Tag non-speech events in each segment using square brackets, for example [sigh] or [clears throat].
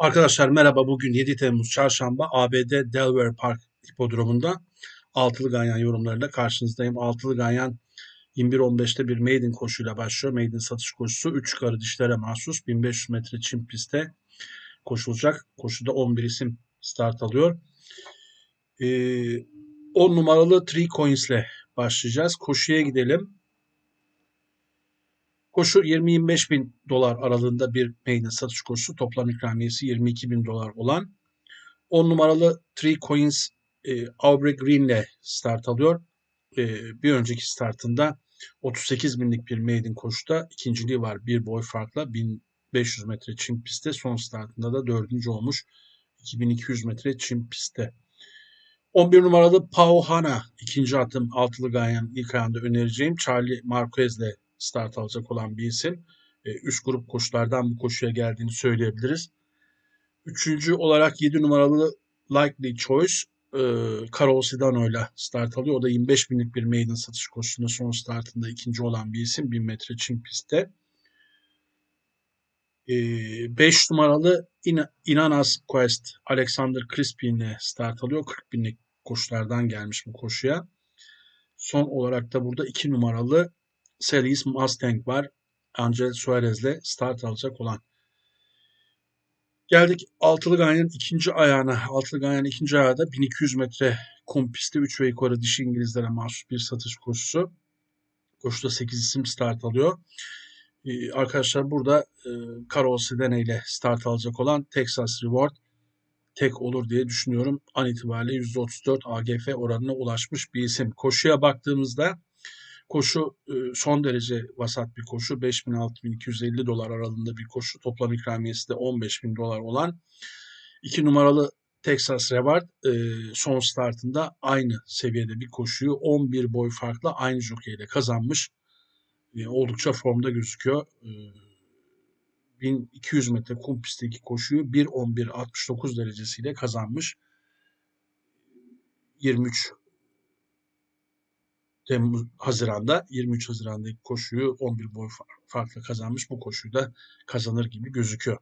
Arkadaşlar merhaba. Bugün 7 Temmuz Çarşamba ABD Delaware Park Hipodromu'nda Altılı Ganyan yorumlarıyla karşınızdayım. Altılı Ganyan 21.15'te bir maiden koşuyla başlıyor. Maiden satış koşusu 3 karı dişlere mahsus 1500 metre çim pistte koşulacak. Koşuda 11 isim start alıyor. Ee, 10 numaralı 3 Coins ile başlayacağız. Koşuya gidelim. Koşu 20-25 bin dolar aralığında bir maiden satış koşusu. Toplam ikramiyesi 22 bin dolar olan 10 numaralı Three Coins e, Aubrey Green ile start alıyor. E, bir önceki startında 38 binlik bir maiden koşuda ikinciliği var bir boy farkla 1500 metre çim pistte. Son startında da dördüncü olmuş 2200 metre çim pistte. 11 numaralı Pau Hana ikinci atım altılı gayen ilk ayağında önereceğim. Charlie Marquez ile start alacak olan bir isim. E, üst grup koşulardan bu koşuya geldiğini söyleyebiliriz. Üçüncü olarak 7 numaralı Likely Choice e, Carol Sidano ile start alıyor. O da 25 binlik bir maiden satış koşusunda son startında ikinci olan bir isim. 1000 metre çim pistte. 5 e, numaralı In Inanas Quest Alexander Crispin ile start alıyor. 40 binlik koşulardan gelmiş bu koşuya. Son olarak da burada 2 numaralı Series Mustang var. Angel Suarez'le start alacak olan. Geldik Altılı Ganyan'ın ikinci ayağına. Altılı Ganyan'ın ikinci ayağı da 1200 metre kum pisti 3 ve yukarı dişi İngilizlere mahsus bir satış koşusu. Koşuda 8 isim start alıyor. Ee, arkadaşlar burada e, Carol Sedene ile start alacak olan Texas Reward tek olur diye düşünüyorum. An itibariyle %34 AGF oranına ulaşmış bir isim. Koşuya baktığımızda Koşu e, son derece vasat bir koşu. 5000-6250 dolar aralığında bir koşu. Toplam ikramiyesi de 15.000 dolar olan 2 numaralı Texas Reward e, son startında aynı seviyede bir koşuyu 11 boy farkla aynı jokeyle kazanmış. E, oldukça formda gözüküyor. 1200 metre kum pistteki koşuyu 1.11.69 derecesiyle kazanmış. 23 Temmuz Haziran'da 23 Haziran'daki koşuyu 11 boy farkla kazanmış. Bu koşuyu da kazanır gibi gözüküyor.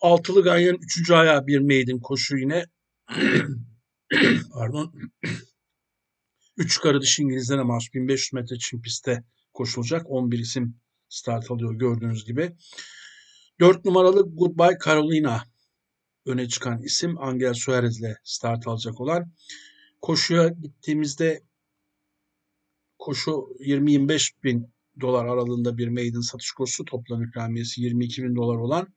Altılı Ganyan'ın 3. ayağı bir maiden koşu yine [clears throat] pardon 3 yukarı dişi İngilizlere mahsus 1500 metre çim pistte koşulacak. 11 isim start alıyor gördüğünüz gibi. 4 numaralı Goodbye Carolina öne çıkan isim Angel Suarez ile start alacak olan. Koşuya gittiğimizde koşu 20-25 bin dolar aralığında bir maiden satış koşusu toplam ikramiyesi 22 bin dolar olan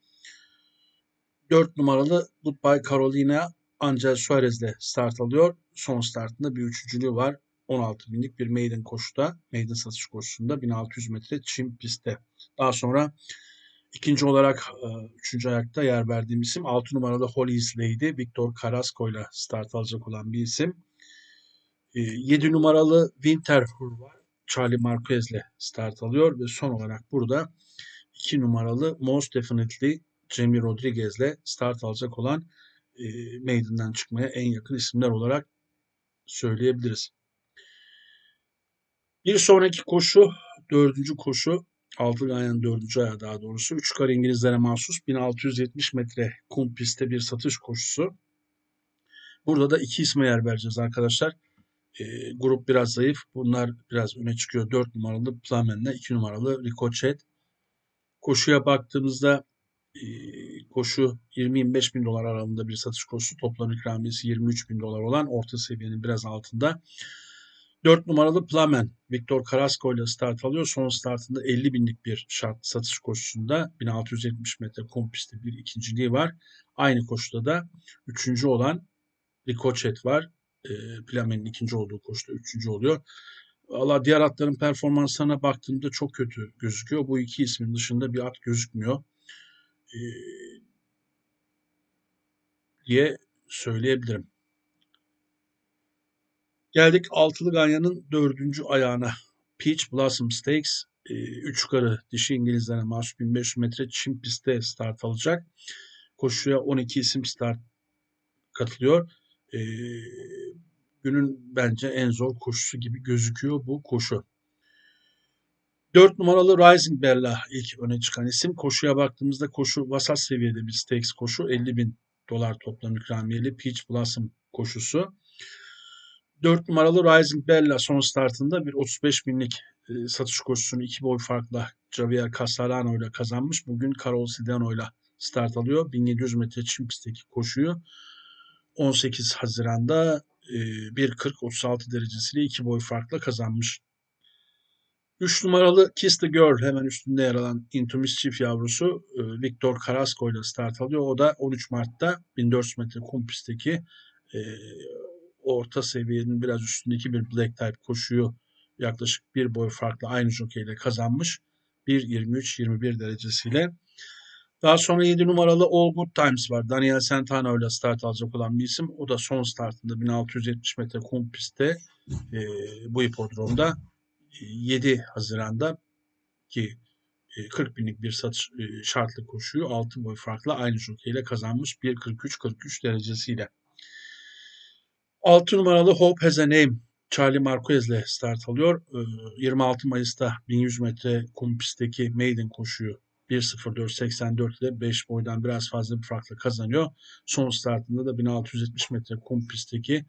4 numaralı Goodbye Carolina Angel Suarez ile start alıyor. Son startında bir üçüncülüğü var. 16 binlik bir maiden koşuda, maiden satış koşusunda 1600 metre çim pistte. Daha sonra ikinci olarak e, üçüncü ayakta yer verdiğim isim 6 numaralı Holly's Lady Victor Carrasco ile start alacak olan bir isim. 7 ee, numaralı Winterthur var. Charlie Marquez ile start alıyor ve son olarak burada 2 numaralı Most Definitely Jamie Rodriguez ile start alacak olan e, Maiden'den çıkmaya en yakın isimler olarak söyleyebiliriz. Bir sonraki koşu, dördüncü koşu, altı ganyanın dördüncü ayağı daha doğrusu. Üç kar İngilizlere mahsus 1670 metre kum pistte bir satış koşusu. Burada da iki isme yer vereceğiz arkadaşlar. E, grup biraz zayıf. Bunlar biraz öne çıkıyor. 4 numaralı Plamen'le 2 numaralı Ricochet. Koşuya baktığımızda e, koşu 20-25 bin dolar aralığında bir satış koşusu. Toplam ikramiyesi 23 bin dolar olan orta seviyenin biraz altında. 4 numaralı Plamen Viktor Carrasco ile start alıyor. Son startında 50 binlik bir şart satış koşusunda 1670 metre kum pistte bir ikinciliği var. Aynı koşuda da üçüncü olan Ricochet var e, Plamen'in ikinci olduğu koşuda üçüncü oluyor. Valla diğer atların performanslarına baktığımda çok kötü gözüküyor. Bu iki ismin dışında bir at gözükmüyor. E, diye söyleyebilirim. Geldik Altılı Ganyan'ın dördüncü ayağına. Peach Blossom Stakes. E, üç yukarı dişi İngilizlere mahsus 1500 metre çim pistte start alacak. Koşuya 12 isim start katılıyor e, günün bence en zor koşusu gibi gözüküyor bu koşu. 4 numaralı Rising Bella ilk öne çıkan isim. Koşuya baktığımızda koşu vasat seviyede bir stakes koşu. 50 bin dolar toplam ikramiyeli Peach Blossom koşusu. 4 numaralı Rising Bella son startında bir 35 binlik e, satış koşusunu iki boy farkla Javier Casarano ile kazanmış. Bugün Carol Sidano ile start alıyor. 1700 metre çim pistteki koşuyu 18 Haziran'da 1.40-36 derecesiyle iki boy farkla kazanmış. 3 numaralı Kiss the Girl hemen üstünde yer alan Into Mischief yavrusu Victor Carrasco ile start alıyor. O da 13 Mart'ta 1400 metre kum pistteki e, orta seviyenin biraz üstündeki bir black type koşuyu yaklaşık bir boy farklı aynı jokeyle kazanmış. 1.23-21 derecesiyle. Daha sonra 7 numaralı All Good Times var. Daniel Santana ile start alacak olan bir isim. O da son startında 1670 metre kum pistte e, bu hipodromda 7 Haziran'da ki 40 binlik bir satış şartlı koşuyu 6 boy farklı aynı jokeyle kazanmış 1.43-43 derecesiyle. 6 numaralı Hope Has a Name Charlie Marquez ile start alıyor. 26 Mayıs'ta 1100 metre kum pistteki maiden koşuyu 1.04.84 ile 5 boydan biraz fazla bir farkla kazanıyor. Son startında da 1670 metre kum pistteki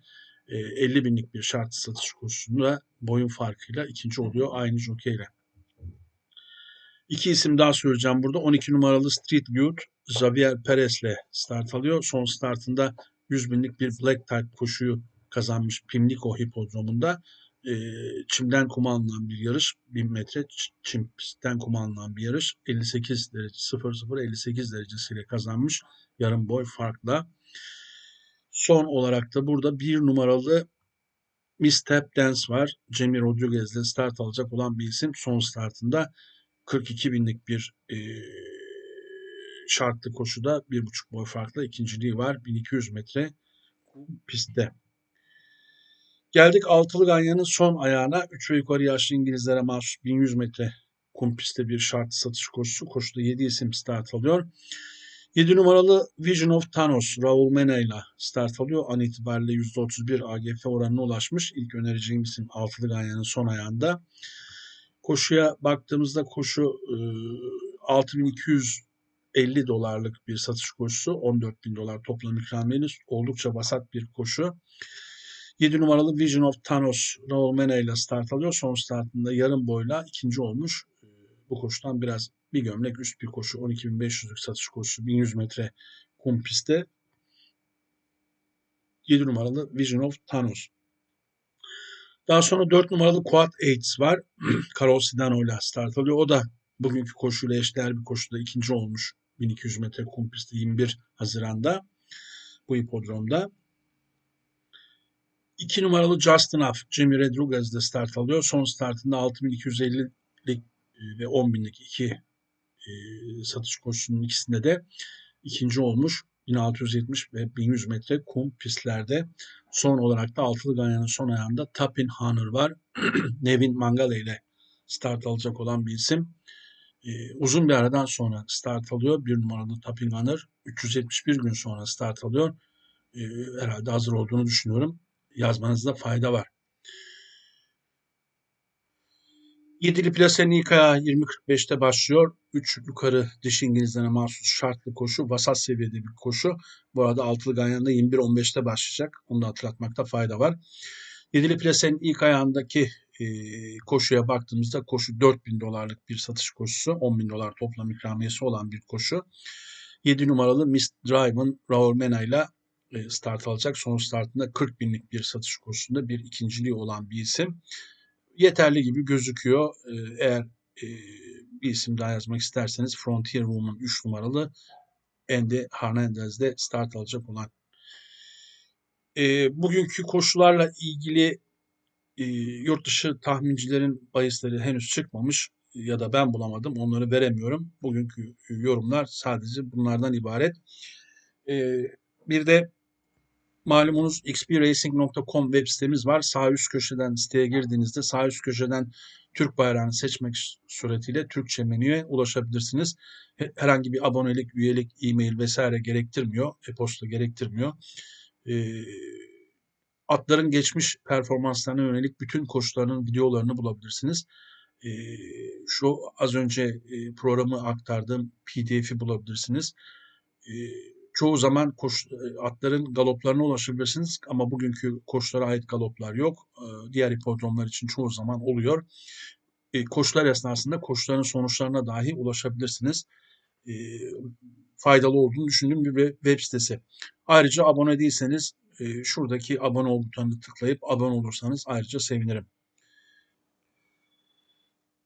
50 binlik bir şart satış kursunda boyun farkıyla ikinci oluyor aynı jokeyle. İki isim daha söyleyeceğim burada. 12 numaralı Street Youth Xavier Perez ile start alıyor. Son startında 100 binlik bir black type koşuyu kazanmış Pimlico hipodromunda. E, çimden kuma alınan bir yarış. 1000 metre çimden kuma alınan bir yarış. 58 derece 00 58 derecesiyle kazanmış. Yarım boy farkla. Son olarak da burada bir numaralı Miss Tap Dance var. Jamie Rodriguez ile start alacak olan bir isim. Son startında 42 binlik bir e, şartlı koşuda bir buçuk boy farklı ikinciliği var. 1200 metre pistte. Geldik altılı ganyanın son ayağına. 3 ve yukarı yaşlı İngilizlere mahsus 1100 metre kum pistte bir şart satış koşusu. Koşuda 7 isim start alıyor. 7 numaralı Vision of Thanos Raul Mena ile start alıyor. An itibariyle %31 AGF oranına ulaşmış. İlk önereceğim isim Altılı Ganyan'ın son ayağında. Koşuya baktığımızda koşu 6250 dolarlık bir satış koşusu. 14 bin dolar toplam ikramiyeli. Oldukça basat bir koşu. 7 numaralı Vision of Thanos Raul Mena ile start alıyor. Son startında yarım boyla ikinci olmuş. Bu koşudan biraz bir gömlek üst bir koşu 12.500'lük satış koşusu 1100 metre kum pistte 7 numaralı Vision of Thanos. Daha sonra 4 numaralı Quad Aids var. [clears throat] Carol Sidano ile start alıyor. O da bugünkü koşuyla eşdeğer bir koşuda ikinci olmuş. 1200 metre kum pistte 21 Haziran'da bu hipodromda. 2 numaralı Justin Huff, Jimmy Rodriguez de start alıyor. Son startında 6250'lik ve 10 binlik iki e, satış koşusunun ikisinde de ikinci olmuş. 1670 ve 1100 metre kum pistlerde. Son olarak da Altılı Ganyan'ın son ayağında Tapin Hanır var. [clears throat] Nevin Mangale ile start alacak olan bir isim. Ee, uzun bir aradan sonra start alıyor. Bir numaralı Tapin Hanır 371 gün sonra start alıyor. Ee, herhalde hazır olduğunu düşünüyorum. Yazmanızda fayda var. Yedili ayağı 20.45'te başlıyor. 3 yukarı dış İngilizlere mahsus şartlı koşu. Vasat seviyede bir koşu. Bu arada altılı ganyanında 21.15'te başlayacak. Onu da hatırlatmakta fayda var. Yedili plasenin ilk ayağındaki e, koşuya baktığımızda koşu 4000 dolarlık bir satış koşusu. 10 bin dolar toplam ikramiyesi olan bir koşu. 7 numaralı Miss Drive'ın Raul Mena ile start alacak. Son startında 40 binlik bir satış koşusunda bir ikinciliği olan bir isim yeterli gibi gözüküyor. Ee, eğer e, bir isim daha yazmak isterseniz Frontier Woman 3 numaralı Andy Hernandez'de start alacak olan. E, bugünkü koşularla ilgili e, yurt dışı tahmincilerin bahisleri henüz çıkmamış ya da ben bulamadım onları veremiyorum. Bugünkü yorumlar sadece bunlardan ibaret. E, bir de Malumunuz xpracing.com web sitemiz var. Sağ üst köşeden siteye girdiğinizde sağ üst köşeden Türk bayrağını seçmek suretiyle Türkçe menüye ulaşabilirsiniz. Herhangi bir abonelik, üyelik, e-mail vesaire gerektirmiyor. E-posta gerektirmiyor. E, atların geçmiş performanslarına yönelik bütün koşularının videolarını bulabilirsiniz. e, şu az önce e, programı aktardığım pdf'i bulabilirsiniz. E, çoğu zaman koş, e, atların galoplarına ulaşabilirsiniz ama bugünkü koşulara ait galoplar yok. E, diğer hipodromlar için çoğu zaman oluyor. E, koşular esnasında koşuların sonuçlarına dahi ulaşabilirsiniz. Faydalı olduğunu düşündüğüm bir web sitesi. Ayrıca abone değilseniz şuradaki abone ol butonuna tıklayıp abone olursanız ayrıca sevinirim.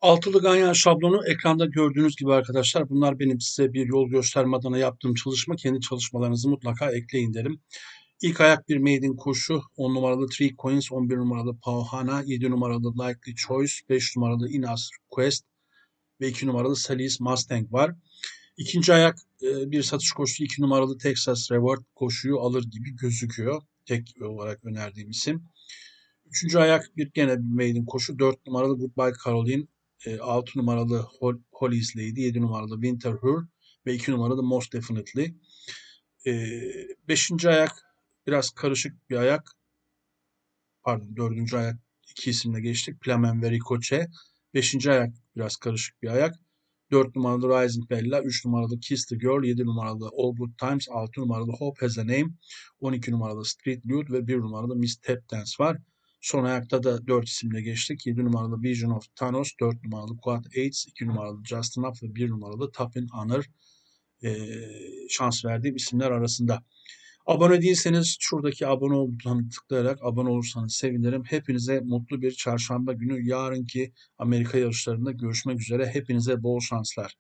Altılı ganyan şablonu ekranda gördüğünüz gibi arkadaşlar bunlar benim size bir yol gösterme adına yaptığım çalışma. Kendi çalışmalarınızı mutlaka ekleyin derim. İlk ayak bir maiden koşu. 10 numaralı Three Coins, 11 numaralı Pauhana, 7 numaralı Likely Choice, 5 numaralı Inas Quest ve 2 numaralı Salis Mustang var. İkinci ayak e, bir satış koşusu 2 numaralı Texas Reward koşuyu alır gibi gözüküyor. Tek olarak önerdiğim isim. Üçüncü ayak bir gene bir maiden koşu. 4 numaralı Goodbye Caroline, 6 e, numaralı Holly's Lady, 7 numaralı Winter Hur ve 2 numaralı Most Definitely. E, beşinci ayak biraz karışık bir ayak. Pardon dördüncü ayak iki isimle geçtik. Plamen ve Ricoche. Beşinci ayak biraz karışık bir ayak. 4 numaralı Rising Bella, 3 numaralı Kiss the Girl, 7 numaralı All Good Times, 6 numaralı Hope Has a Name, 12 numaralı Street Lude ve 1 numaralı Miss Tap Dance var. Son ayakta da 4 isimle geçtik. 7 numaralı Vision of Thanos, 4 numaralı Quad Aids, 2 numaralı Justin Up ve 1 numaralı Tapin Honor e, şans verdiğim isimler arasında. Abone değilseniz şuradaki abone ol butonuna tıklayarak abone olursanız sevinirim. Hepinize mutlu bir çarşamba günü yarınki Amerika yarışlarında görüşmek üzere. Hepinize bol şanslar.